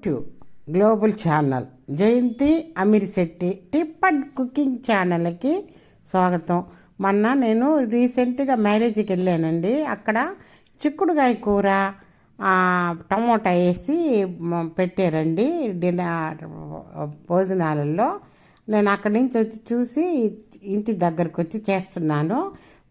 YouTube global channel Jayanthi Amirisetti tip and cooking ఛానల్కి స్వాగతం. మొన్న నేను రీసెంట్గా మ్యారేజ్కి వెళ్ళానండి. అక్కడ చిక్కుడుగాయ కూర టమోటా వేసి పెట్టారండి డిన్నర్ భోజనాలలో. నేను అక్కడి నుంచి వచ్చి చూసి ఇంటి దగ్గరకు వచ్చి చేస్తున్నాను.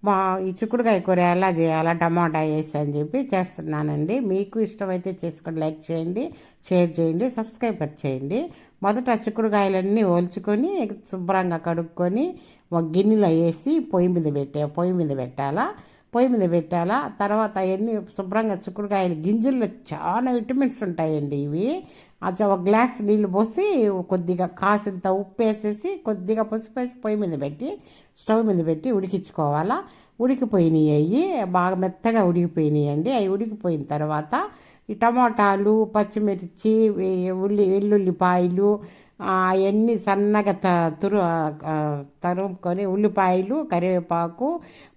మా ఈ చిక్కుడుకాయ కూర ఎలా చేయాలా టమాటా వేసి అని చెప్పి చేస్తున్నానండి. మీకు ఇష్టమైతే చేసుకొని లైక్ చేయండి షేర్ చేయండి సబ్స్క్రైబర్ చేయండి. మొదట చిక్కుడుకాయలన్నీ ఒలుచుకొని శుభ్రంగా కడుక్కొని ఒక గిన్నెలో వేసి పొయ్యి మీద పెట్టే పొయ్యి మీద పెట్టాలా పొయ్యి మీద పెట్టాలా. తర్వాత అవన్నీ శుభ్రంగా చిక్కుడుకాయలు గింజల్లో చాలా విటమిన్స్ ఉంటాయండి ఇవి. అది ఒక గ్లాస్ నీళ్ళు పోసి కొద్దిగా కాసింత ఉప్పు వేసేసి కొద్దిగా పసుపు వేసి పొయ్యి మీద పెట్టి స్టవ్ మీద పెట్టి ఉడికించుకోవాలా. ఉడికిపోయినాయి అవి బాగా మెత్తగా ఉడికిపోయినాయండి. అవి ఉడికిపోయిన తర్వాత ఈ టమాటాలు పచ్చిమిర్చి ఉల్లి వెల్లుల్లిపాయలు అవన్నీ సన్నగా త తురు తరుముకొని ఉల్లిపాయలు కరివేపాకు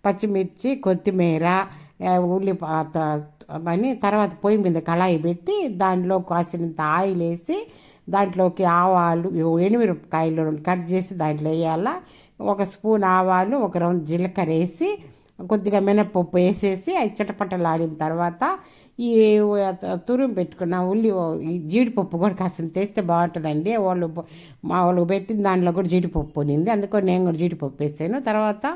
పచ్చిమిర్చి కొత్తిమీర ఆ, అని తర్వాత పొయ్యి మీద కళాయి పెట్టి దానిలో కాసినంత ఆయిల్ వేసి దాంట్లోకి ఆవాలు ఎనిమిరపకాయలు కట్ చేసి దాంట్లో వేయాలా. ఒక స్పూన్ ఆవాలు ఒక రౌండ్ జీలకర్ర వేసి కొద్దిగా మినపప్పు వేసేసి అవి చిటపటలాడిన తర్వాత ఈ తురుము పెట్టుకున్న ఉల్లి ఈ జీడిపప్పు కూడా కాసిన తెస్తే బాగుంటుందండి. వాళ్ళు మా వాళ్ళు పెట్టిన దాంట్లో కూడా జీడిపప్పు ఉన్నింది అందుకని నేను కూడా జీడిపప్పు వేసాను. తర్వాత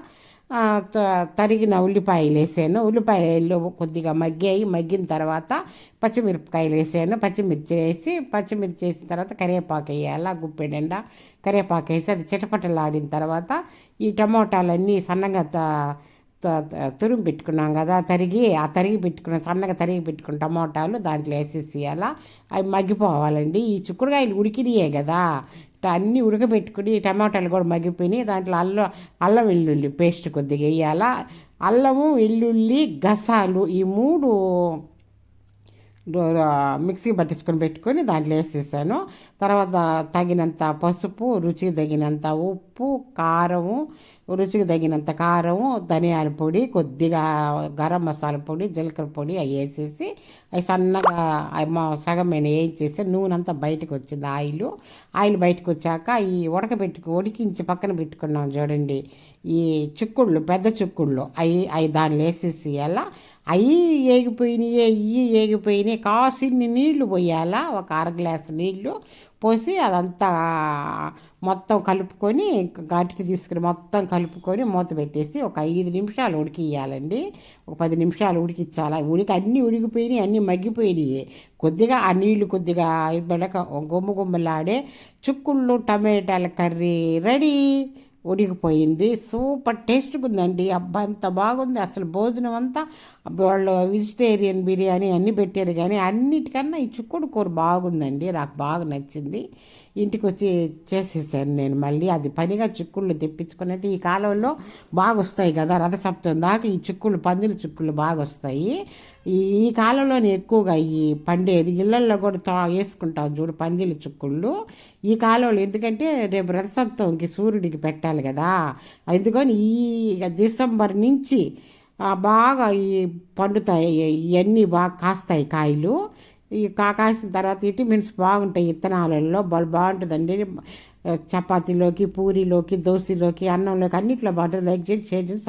తరిగిన ఉల్లిపాయలు వేసాను. ఉల్లిపాయలు కొద్దిగా మగ్గాయి. మగ్గిన తర్వాత పచ్చిమిరపకాయలు వేసాను. పచ్చిమిర్చి వేసి పచ్చిమిర్చి వేసిన తర్వాత కరివేపాకు వేయాలి. గుప్పెడండా కరివేపాకు వేసి అది చిటపటలాడిన తర్వాత ఈ టమోటాలన్నీ సన్నగా త- త- తురుము పెట్టుకున్నాం కదా తరిగి ఆ తరిగి పెట్టుకున్న సన్నగా తరిగి పెట్టుకున్న టమోటాలు దాంట్లో వేసేసేయాలా. అవి మగ్గిపోవాలండి. ఈ చిక్కుడుకాయలు ఉడికినాయే కదా. అన్నీ ఉడకబెట్టుకుని టమాటాలు కూడా మగ్గిపోయినాయి. దాంట్లో అల్లం అల్లం వెల్లుల్లి పేస్ట్ కొద్దిగా వేయాలా. అల్లము వెల్లుల్లి గసాలు ఈ మూడు మిక్సీ పట్టించుకొని పెట్టుకొని దాంట్లో వేసేసాను. తర్వాత తగినంత పసుపు రుచికి తగినంత ఉప్పు కారము రుచికి తగినంత కారము ధనియాల పొడి కొద్దిగా గరం మసాలా పొడి జీలకర్ర పొడి అవి వేసేసి అవి సన్నగా అవి మా సగం నేను వేయించేసి నూనె అంతా బయటకు వచ్చింది ఆయిల్. ఆయిల్ బయటకు వచ్చాక ఈ ఉడకబెట్టుకు ఉడికించి పక్కన పెట్టుకున్నాం చూడండి. ఈ చిక్కుళ్ళు పెద్ద చిక్కుళ్ళు అవి అవి దానిలో వేసేసి అలా అవి ఏగిపోయినాయి ఇవి ఏగిపోయినాయి కాసిన్ని నీళ్ళు పోయాలా? ఒక అర గ్లాసు నీళ్ళు పోసి అదంతా మొత్తం కలుపుకొని ఘాటికి తీసుకుని మొత్తం కలుపుకొని మూత పెట్టేసి ఒక ఐదు నిమిషాలు ఉడికియాలండి ఒక పది నిమిషాలు ఉడికిచ్చాలి? ఉడికి అన్నీ ఉడికిపోయినాయి అన్నీ మగ్గిపోయినాయి. కొద్దిగా ఆ నీళ్ళు కొద్దిగా బెడక గుమ్మ గుమ్మలాడే చుక్కుళ్ళు టమాటాల కర్రీ రెడీ. ఉడికిపోయింది సూపర్ టేస్ట్గా ఉందండి. అబ్బా అంత బాగుంది. అసలు భోజనం అంతా వాళ్ళు వెజిటేరియన్ బిర్యానీ అన్నీ పెట్టారు కానీ అన్నిటికన్నా ఈ చిక్కుడు కూర బాగుందండి. నాకు బాగా నచ్చింది. ఇంటికి వచ్చి చేసేసాను నేను మళ్ళీ. అది పనిగా చిక్కుళ్ళు తెప్పించుకున్నట్టు ఈ కాలంలో బాగా వస్తాయి కదా రథసప్తం దాకా ఈ చిక్కుళ్ళు పందిరి చిక్కుళ్ళు బాగా వస్తాయి ఈ ఈ కాలంలోనే ఎక్కువగా ఈ పండేది ఇళ్ళల్లో కూడా తా వేసుకుంటాం చూడు పందిల చిక్కుళ్ళు. ఈ కాలంలో ఎందుకంటే రేపు రథసప్తమికి సూర్యుడికి పెట్టాలి కదా. అందుకని ఈ డిసెంబర్ నుంచి బాగా ఈ పండుతాయి. ఇవన్నీ బాగా కాస్తాయి కాయలు. ఈ కా కాసిన తర్వాత విటమిన్స్ బాగుంటాయి ఇత్తనాలలో బాగుంటుందండి. చపాతీలోకి పూరీలోకి దోశలోకి అన్నంలోకి అన్నిట్లో బాగుంటుంది. లైక్ చేయండి షేర్ చేయండి